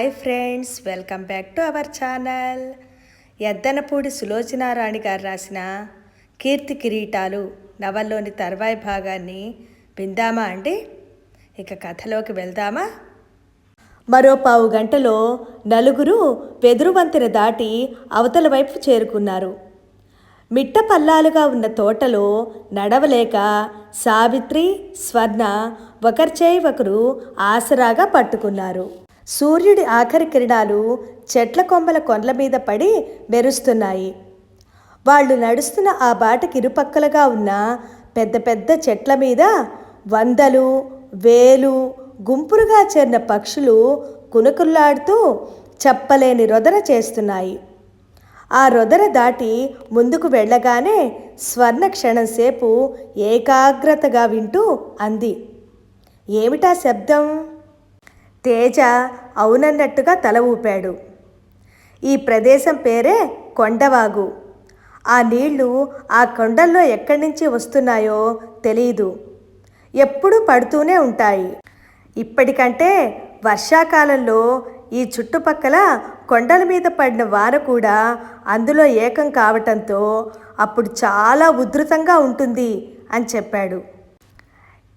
Hi friends welcome back to our channel. Yeddanapudi Sulochanarani గారు రాసిన కీర్తి కిరీటాలు నవల్లోని తర్వాయి భాగాన్ని విందామా అండి? ఇక కథలోకి వెళ్దామా? మరో పావు గంటలో నలుగురు వెదురు వంతెన దాటి అవతల వైపు చేరుకున్నారు. మిట్ట పల్లాలుగా ఉన్న తోటలో నడవలేక సావిత్రి స్వర్ణ ఒకరిచేయి ఒకరు ఆసరాగా పట్టుకున్నారు. సూర్యుడి ఆఖరి కిరణాలు చెట్ల కొమ్మల కొండల మీద పడి మెరుస్తున్నాయి. వాళ్ళు నడుస్తున్న ఆ బాటకి ఇరుపక్కలుగా ఉన్న పెద్ద పెద్ద చెట్ల మీద వందలు వేలు గుంపులుగా చేరిన పక్షులు కునుకుల్లాడుతూ చెప్పలేని రొదన చేస్తున్నాయి. ఆ రొదర దాటి ముందుకు వెళ్ళగానే స్వర్ణ క్షణం సేపు ఏకాగ్రతగా వింటూ అంది. ఏమిటా శబ్దం? తేజ అవునన్నట్టుగా తల ఊపాడు. ఈ ప్రదేశం పేరే కొండవాగు. ఆ నీళ్ళు ఆ కొండల్లో ఎక్కడి నుంచి వస్తున్నాయో తెలియదు ఎప్పుడూ పడుతూనే ఉంటాయి. ఇప్పటికంటే వర్షాకాలంలో ఈ చుట్టుపక్కల కొండల మీద పడిన వాన కూడా అందులో ఏకం కావటంతో అప్పుడు చాలా ఉధృతంగా ఉంటుంది అని చెప్పాడు.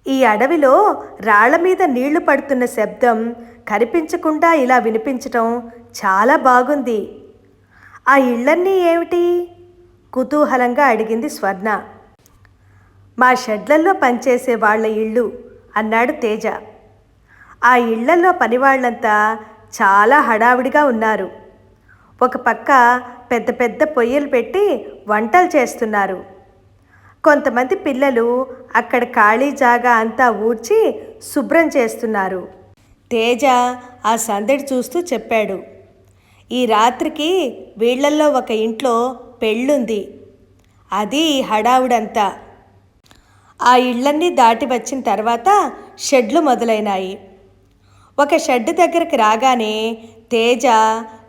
ఈ అడవిలో రాళ్ళ మీద నీళ్ళు పడుతున్న శబ్దం కనిపించకుండా ఇలా వినిపించటం చాలా బాగుంది. ఆ ఇళ్ళన్నీ ఏమిటి? కుతూహలంగా అడిగింది స్వర్ణ. మా షెడ్లల్లో పనిచేసే వాళ్ళ ఇళ్ళు అన్నాడు తేజ. ఆ ఇళ్ళలో పనివాళ్ళంతా చాలా హడావిడిగా ఉన్నారు. ఒక పక్క పెద్ద పెద్ద పొయ్యిలు పెట్టి వంటలు చేస్తున్నారు. కొంతమంది పిల్లలు అక్కడ ఖాళీ జాగా అంతా ఊడ్చి శుభ్రం చేస్తున్నారు. తేజ ఆ సందడి చూస్తూ చెప్పాడు. ఈ రాత్రికి వీళ్ళల్లో ఒక ఇంట్లో పెళ్ళుంది. అది ఈ హడావుడంతా. ఆ ఇళ్ళన్నీ దాటి వచ్చిన తర్వాత షెడ్లు మొదలైనాయి. ఒక షెడ్ దగ్గరికి రాగానే తేజ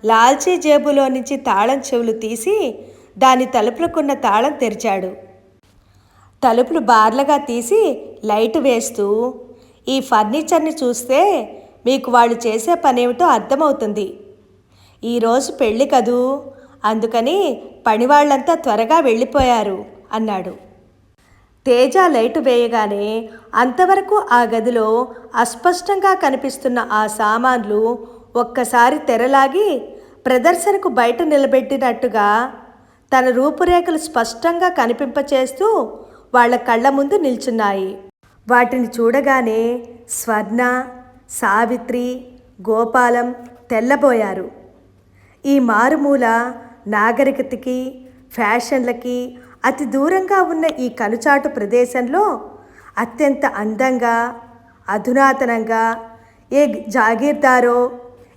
లాల్చీ జేబులో నుంచి తాళం చెవులు తీసి దాని తలుపులకున్న తాళం తెరిచాడు. తలుపులు బార్లగా తీసి లైట్ వేస్తూ ఈ ఫర్నిచర్ని చూస్తే మీకు వాళ్ళు చేసే పనేమిటో అర్థమవుతుంది. ఈరోజు పెళ్ళి కదూ? అందుకని పనివాళ్ళంతా త్వరగా వెళ్ళిపోయారు అన్నాడు. తేజ లైటు వేయగానే అంతవరకు ఆ గదిలో అస్పష్టంగా కనిపిస్తున్న ఆ సామాన్లు ఒక్కసారి తెరలాగి ప్రదర్శనకు బయట నిలబెట్టినట్టుగా తన రూపురేఖలు స్పష్టంగా కనిపింపచేస్తూ వాళ్ళ కళ్ళ ముందు నిల్చున్నాయి. వాటిని చూడగానే స్వర్ణ సావిత్రి గోపాలం తెల్లబోయారు. ఈ మారుమూల నాగరికతకి ఫ్యాషన్లకి అతి దూరంగా ఉన్న ఈ కనుచాటు ప్రదేశంలో అత్యంత అందంగా అధునాతనంగా ఏ జాగీర్దారో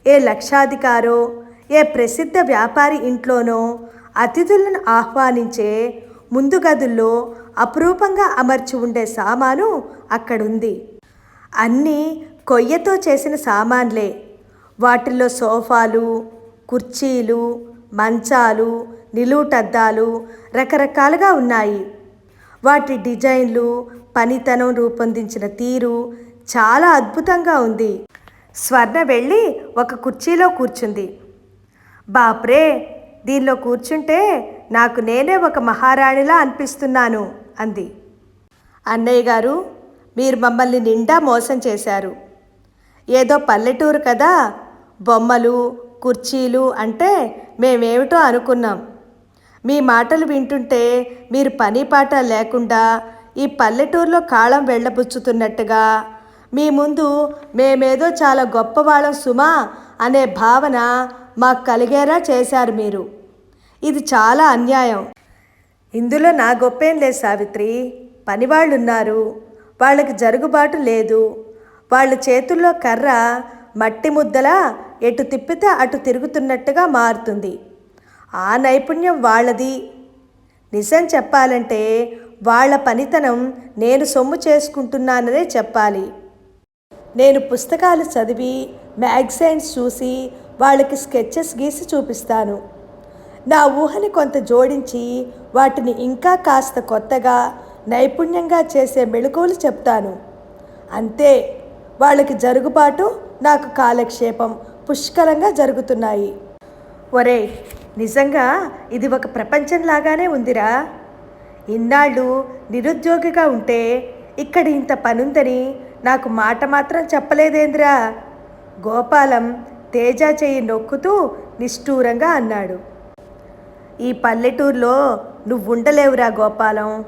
ఏ లక్షాధికారో ఏ ప్రసిద్ధ వ్యాపారి ఇంట్లోనో అతిథులను ఆహ్వానించే ముందు గదుల్లో అపురూపంగా అమర్చి ఉండే సామాను అక్కడుంది. అన్నీ కొయ్యతో చేసిన సామాన్లే. వాటిల్లో సోఫాలు కుర్చీలు మంచాలు నిలువుటద్దాలు రకరకాలుగా ఉన్నాయి. వాటి డిజైన్లు పనితనం రూపొందించిన తీరు చాలా అద్భుతంగా ఉంది. స్వర్ణ వెళ్ళి ఒక కుర్చీలో కూర్చుంది. బాప్రే దీనిలో కూర్చుంటే నాకు నేనే ఒక మహారాణిలా అనిపిస్తున్నాను. అంది. అన్నయ్య గారు మీరు మమ్మల్ని నిండా మోసం చేశారు. ఏదో పల్లెటూరు కదా బొమ్మలు కుర్చీలు అంటే మేమేమిటో అనుకున్నాం. మీ మాటలు వింటుంటే మీరు పని పాట లేకుండా ఈ పల్లెటూరులో కాళం వెళ్ళబుచ్చుతున్నట్టుగా మీ ముందు మేమేదో చాలా గొప్పవాళ్ళం సుమా అనే భావన మాకు కలిగేలా చేశారు మీరు. ఇది చాలా అన్యాయం. ఇందులో నా గొప్పేం లేదు సావిత్రి. పనివాళ్ళున్నారు. వాళ్ళకి జరుగుబాటు లేదు. వాళ్ళ చేతుల్లో కర్ర మట్టి ముద్దలా ఎటు తిప్పితే అటు తిరుగుతున్నట్టుగా మారుతుంది. ఆ నైపుణ్యం వాళ్ళది. నిజం చెప్పాలంటే వాళ్ళ పనితనం నేను సొమ్ము చేసుకుంటున్నాననే చెప్పాలి. నేను పుస్తకాలు చదివి మ్యాగజైన్స్ చూసి వాళ్ళకి స్కెచెస్ గీసి చూపిస్తాను. నా ఊహని కొంత జోడించి వాటిని ఇంకా కాస్త కొత్తగా నైపుణ్యంగా చేసే మెళుకువలు చెప్తాను. అంతే వాళ్ళకి జరుగుబాటు నాకు కాలక్షేపం పుష్కలంగా జరుగుతున్నాయి. ఒరే నిజంగా ఇది ఒక ప్రపంచంలాగానే ఉందిరా. ఇన్నాళ్ళు నిరుద్యోగిగా ఉంటే ఇక్కడ ఇంత పనుందని నాకు మాట మాత్రం చెప్పలేదేంద్రా. గోపాలం తేజ చేయి నొక్కుతూ నిష్ఠూరంగా అన్నాడు. ఈ పల్లెటూరులో నువ్వు ఉండలేవురా గోపాలం.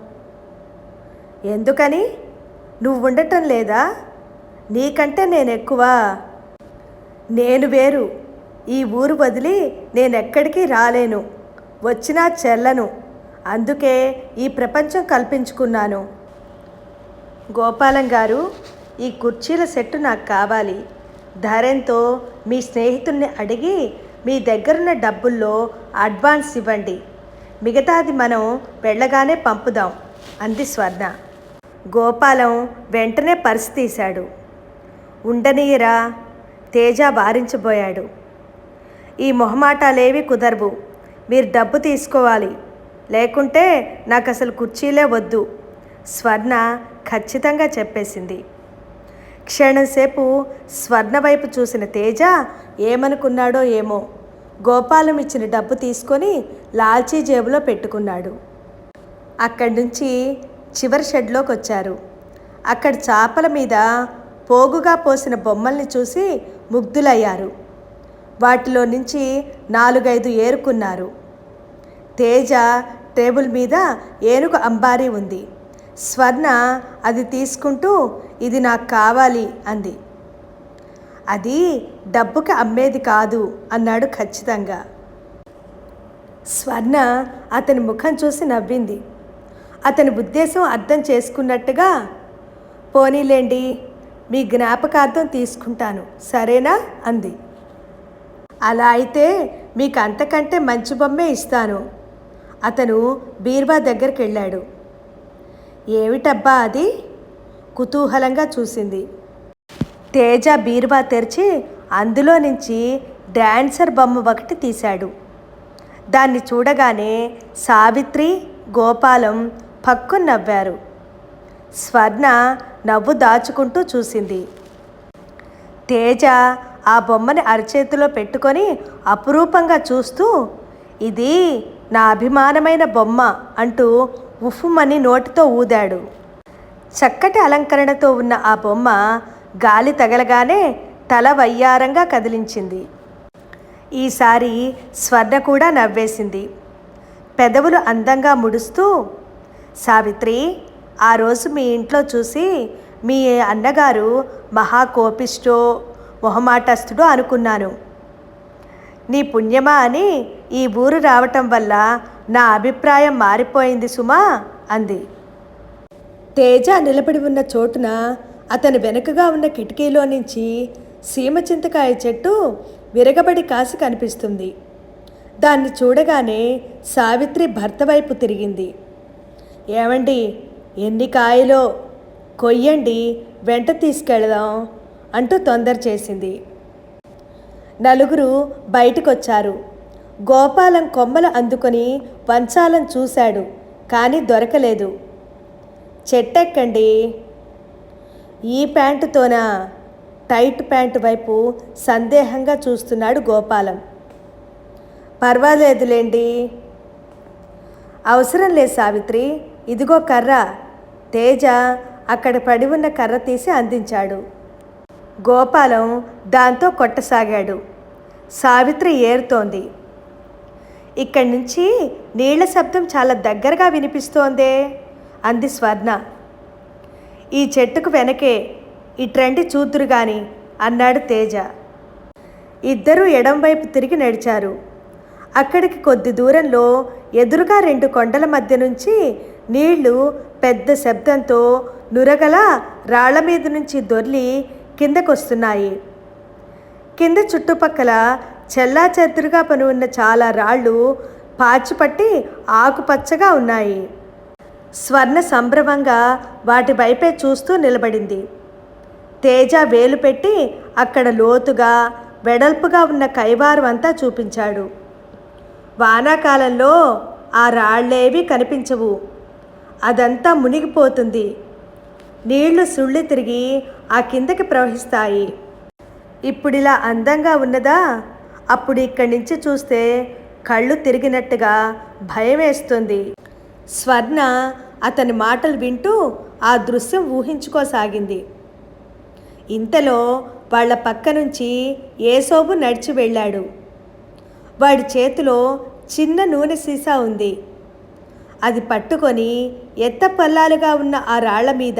ఎందుకని? నువ్వు ఉండటం లేదా? నీకంటే నేను ఎక్కువ నేను వేరు. ఈ ఊరు వదిలి నేనెక్కడికి రాలేను. వచ్చినా చెల్లను అందుకే ఈ ప్రపంచం కల్పించుకున్నాను. గోపాలం గారు ఈ కుర్చీల సెట్టు నాకు కావాలి. ధరెంతో మీ స్నేహితుడిని అడిగి మీ దగ్గరున్న డబ్బుల్లో అడ్వాన్స్ ఇవ్వండి. మిగతాది మనం వెళ్ళగానే పంపుదాం. అంది స్వర్ణ. గోపాలం వెంటనే పర్సు తీశాడు. ఉండనీయరా తేజ వారించబోయాడు. ఈ మొహమాటాలేవి కుదరవు. మీరు డబ్బు తీసుకోవాలి. లేకుంటే నాకు అసలు కుర్చీలే వద్దు. స్వర్ణ ఖచ్చితంగా చెప్పేసింది. క్షణంసేపు స్వర్ణ వైపు చూసిన తేజ ఏమనుకున్నాడో ఏమో. గోపాలం ఇచ్చిన డబ్బు తీసుకొని లాల్చీ జేబులో పెట్టుకున్నాడు. అక్కడి నుంచి చివరి షెడ్లోకి వచ్చారు. అక్కడ చాపల మీద పోగుగా పోసిన బొమ్మల్ని చూసి ముగ్ధులయ్యారు. వాటిలో నుంచి నాలుగైదు ఏరుకున్నారు. తేజ టేబుల్ మీద ఏనుగు అంబారీ ఉంది. స్వర్ణ అది తీసుకుంటూ ఇది నాకు కావాలి అంది. అది డబ్బుకి అమ్మేది కాదు అన్నాడు ఖచ్చితంగా. స్వర్ణ అతని ముఖం చూసి నవ్వింది. అతని ఉద్దేశం అర్థం చేసుకున్నట్టుగా పోనీలేండి మీ జ్ఞాపకార్థం తీసుకుంటాను సరేనా అంది. అలా అయితే మీకు అంతకంటే మంచి బొమ్మే ఇస్తాను అతను బీర్వా దగ్గరికి వెళ్ళాడు. ఏమిటబ్బా అది? కుతూహలంగా చూసింది. తేజ బీరువా తెరిచి అందులో నుంచి డాన్సర్ బొమ్మ ఒకటి తీశాడు. దాన్ని చూడగానే సావిత్రి గోపాలం పక్కు నవ్వారు. స్వర్ణ నవ్వు దాచుకుంటూ చూసింది. తేజ ఆ బొమ్మని అరచేతిలో పెట్టుకొని అపురూపంగా చూస్తూ ఇది నా అభిమానమైన బొమ్మ అంటూ ఉఫుమని నోటితో ఊదాడు. చక్కటి అలంకరణతో ఉన్న ఆ బొమ్మ గాలి తగలగానే తల వయ్యారంగా కదిలించింది. ఈసారి స్వర్ణ కూడా నవ్వేసింది. పెదవులు అందంగా ముడుస్తూ సావిత్రి ఆ రోజు మీ ఇంట్లో చూసి మీ అన్నగారు మహాకోపిష్టో మొహమాటస్తుడో అనుకున్నాను. నీ పుణ్యమా అని ఈ ఊరు రావటం వల్ల నా అభిప్రాయం మారిపోయింది సుమా అంది. తేజ నిలబడి ఉన్న చోటున అతని వెనుకగా ఉన్న కిటికీలో నుంచి సీమ చింతకాయ చెట్టు విరగబడి కాసి కనిపిస్తుంది. దాన్ని చూడగానే సావిత్రి భర్త వైపు తిరిగింది. ఏమండి ఎన్ని కాయలో కొయ్యండి వెంట తీసుకెళదాం అంటూ తొందర చేసింది. నలుగురు బయటకొచ్చారు. గోపాలం కొమ్మలు అందుకొని వంచాలను చూశాడు కానీ దొరకలేదు. చెట్టెక్కండి. ఈ ప్యాంటుతోనా టైట్ ప్యాంటు వైపు సందేహంగా చూస్తున్నాడు గోపాలం. పర్వాలేదులేండి. అవసరం లేదు సావిత్రి. ఇదిగో కర్ర. తేజ అక్కడ పడి ఉన్న కర్ర తీసి అందించాడు. గోపాలం దాంతో కొట్టసాగాడు. సావిత్రి ఏరుతోంది. ఇక్కడి నుంచి నీళ్ళ శబ్దం చాలా దగ్గరగా వినిపిస్తోందే. అంది స్వర్ణ. ఈ చెట్టుకు వెనకే ఇట్రండి చూతురు గాని అన్నాడు తేజ. ఇద్దరూ ఎడంవైపు తిరిగి నడిచారు. అక్కడికి కొద్ది దూరంలో ఎదురుగా రెండు కొండల మధ్య నుంచి నీళ్ళు పెద్ద శబ్దంతో నురగల రాళ్ళ మీద నుంచి దొర్లి కిందకొస్తున్నాయి. కింద చుట్టుపక్కల చెల్లా చెదురుగా పని ఉన్న చాలా రాళ్ళు పాచిపట్టి ఆకుపచ్చగా ఉన్నాయి. స్వర్ణ సంభ్రమంగా వాటి వైపే చూస్తూ నిలబడింది. తేజ వేలు పెట్టి అక్కడ లోతుగా వెడల్పుగా ఉన్న కైవారం అంతా చూపించాడు. వానాకాలంలో ఆ రాళ్ళేవి కనిపించవు. అదంతా మునిగిపోతుంది. నీళ్ళు సుళ్ళి తిరిగి ఆ కిందకి ప్రవహిస్తాయి. ఇప్పుడిలా అందంగా ఉన్నదా? అప్పుడు ఇక్కడి నుంచి చూస్తే కళ్ళు తిరిగినట్టుగా భయం వేస్తుంది స్వర్ణ అతని మాటలు వింటూ ఆ దృశ్యం ఊహించుకోసాగింది. ఇంతలో వాళ్ళ పక్క నుంచి ఏసోబు నడిచి వెళ్ళాడు. వాడి చేతిలో చిన్న నూనె సీసా ఉంది. అది పట్టుకొని ఎత్తపల్లాలుగా ఉన్న ఆ రాళ్ళ మీద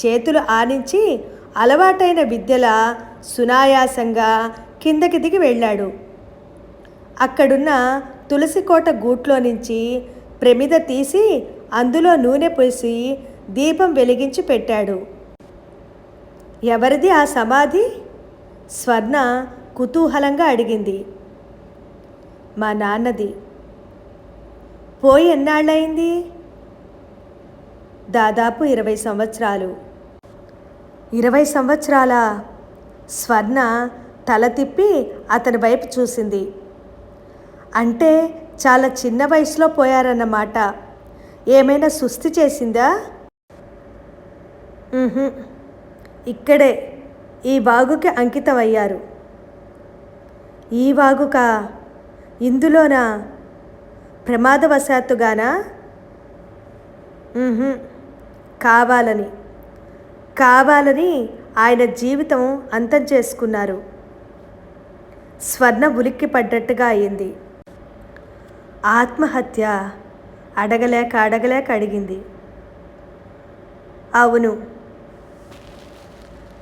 చేతులు ఆనించి అలవాటైన విద్యల సునాయాసంగా కిందకి దిగి వెళ్ళాడు. అక్కడున్న తులసికోట గూట్లో నుంచి ప్రమిద తీసి అందులో నూనె పోసి దీపం వెలిగించి పెట్టాడు. ఎవరిది ఆ సమాధి? స్వర్ణ కుతూహలంగా అడిగింది. మా నాన్నది. పోయి ఎన్నాళ్ళయింది? దాదాపు ఇరవై సంవత్సరాలు. ఇరవై సంవత్సరాల స్వర్ణ తల తిప్పి అతని వైపు చూసింది. అంటే చాలా చిన్న వయసులో పోయారన్నమాట. ఏమైనా సుస్థి చేసిందా? ఇక్కడే. ఈ వాగుకి అంకితమయ్యారు. ఈ వాగుక? ఇందులోనా? ప్రమాదవశాత్తుగానా? కావాలని. కావాలని ఆయన జీవితం అంతం చేసుకున్నారు. స్వర్ణ ఉలిక్కి పడ్డట్టుగా అయింది. ఆత్మహత్య అడగలేక అడగలేక అడిగింది. అవును.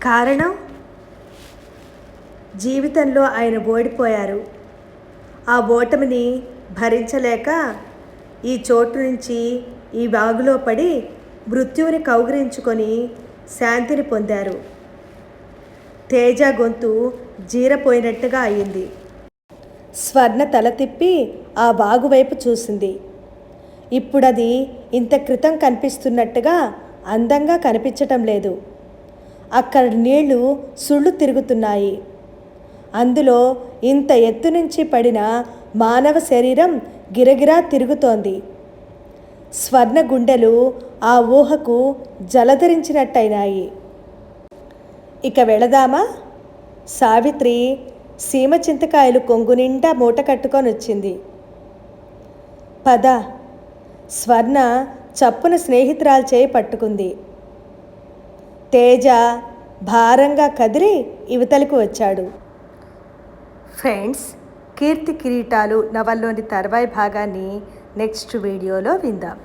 కారణం? జీవితంలో ఆయన ఓడిపోయారు. ఆ ఓటమిని భరించలేక ఈ చోటు నుంచి ఈ వాగులో పడి మృత్యువుని కౌగిలించుకొని శాంతిని పొందారు. తేజ గొంతు జీరపోయినట్టుగా అయింది. స్వర్ణ తల తిప్పి ఆ వాగు వైపు చూసింది. ఇప్పుడది ఇంత క్రితం కనిపిస్తున్నట్టుగా అందంగా కనిపించటం లేదు. అక్కడ నీళ్ళు సుళ్ళు తిరుగుతున్నాయి. అందులో ఇంత ఎత్తు నుంచి పడిన మానవ శరీరం గిరగిరా తిరుగుతోంది. స్వర్ణ గుండెలు ఆ ఊహకు జలధరించినట్టయినాయి. ఇక వెళదామా? సావిత్రి సీమ చింతకాయలు కొంగు నిండా మూట కట్టుకొని వచ్చింది. పద. స్వర్ణ చప్పున స్నేహితురాలు చేయి పట్టుకుంది. తేజ భారంగా కదిలి ఇవతలకు వచ్చాడు. ఫ్రెండ్స్ కీర్తి కిరీటాలు నవల్లోని తర్వాయి భాగాన్ని నెక్స్ట్ వీడియోలో విందాం.